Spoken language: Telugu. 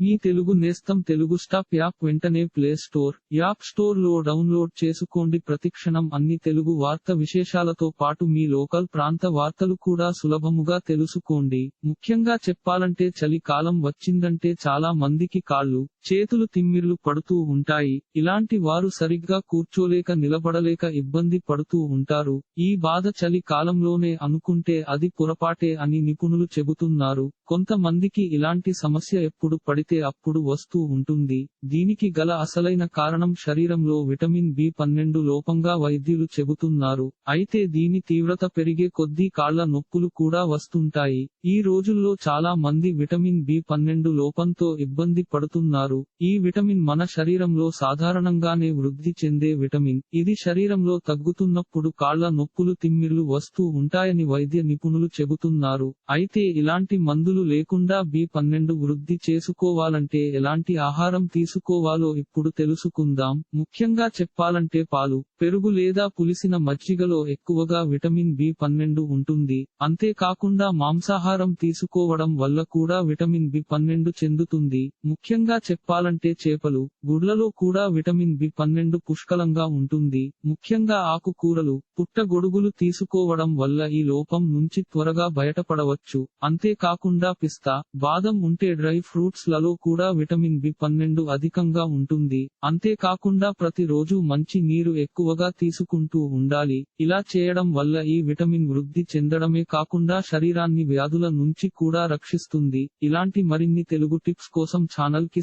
మీ తెలుగు నేస్తం తెలుగు స్టాప్ యాప్ వెంటనే ప్లే స్టోర్ యాప్ స్టోర్లో డౌన్లోడ్ చేసుకోండి. ప్రతిక్షణం అన్ని తెలుగు వార్త విశేషాలతో పాటు మీ లోకల్ ప్రాంత వార్తలు కూడా సులభముగా తెలుసుకోండి. ముఖ్యంగా చెప్పాలంటే చలికాలం వచ్చిందంటే చాలా మందికి కాళ్ళు చేతులు తిమ్మిర్లు పడుతూ ఉంటాయి. ఇలాంటి వారు సరిగ్గా కూర్చోలేక నిలబడలేక ఇబ్బంది పడుతూ ఉంటారు. ఈ బాధ చలి కాలంలోనే అనుకుంటే అది పొరపాటే అని నిపుణులు చెబుతున్నారు. కొంతమందికి ఇలాంటి సమస్య ఎప్పుడు పడితే అప్పుడు వస్తూ ఉంటుంది. దీనికి గల అసలైన కారణం శరీరంలో విటమిన్ బి పన్నెండు లోపంగా వైద్యులు చెబుతున్నారు. అయితే దీని తీవ్రత పెరిగే కొద్దీ కాళ్ళ నొప్పులు కూడా వస్తుంటాయి. ఈ రోజుల్లో చాలా మంది విటమిన్ బి పన్నెండు లోపంతో ఇబ్బంది పడుతున్నారు. ఈ విటమిన్ మన శరీరంలో సాధారణంగానే వృద్ధి చెందే విటమిన్. ఇది శరీరంలో తగ్గుతున్నప్పుడు కాళ్ళ నొప్పులు తిమ్మిర్లు వస్తూ ఉంటాయని వైద్య నిపుణులు చెబుతున్నారు. అయితే ఇలాంటి మందులు లేకుండా బి పన్నెండు వృద్ధి చేసుకోవాలంటే ఎలాంటి ఆహారం తీసుకోవాలో ఇప్పుడు తెలుసుకుందాం. ముఖ్యంగా చెప్పాలంటే పాలు పెరుగు లేదా పులిసిన మజ్జిగలో ఎక్కువగా విటమిన్ బి పన్నెండు ఉంటుంది. అంతేకాకుండా మాంసాహారం తీసుకోవడం వల్ల కూడా విటమిన్ బి పన్నెండు చెందుతుంది. ముఖ్యంగా చెప్పాలంటే చేపలు గుడ్లలో కూడా విటమిన్ బి పన్నెండు పుష్కలంగా ఉంటుంది. ముఖ్యంగా ఆకుకూరలు పుట్టగొడుగులు తీసుకోవడం వల్ల ఈ లోపం నుంచి త్వరగా బయటపడవచ్చు. అంతేకాకుండా పిస్తా బాదం ఉంటే డ్రై ఫ్రూట్స్లలో కూడా విటమిన్ బి పన్నెండు అధికంగా ఉంటుంది. అంతేకాకుండా ప్రతిరోజు మంచి నీరు ఎక్కువగా తీసుకుంటూ ఉండాలి. ఇలా చేయడం వల్ల ఈ విటమిన్ వృద్ధి చెందడమే కాకుండా శరీరాన్ని వ్యాధుల నుంచి కూడా రక్షిస్తుంది. ఇలాంటి మరిన్ని తెలుగు టిప్స్ కోసం ఛానల్కి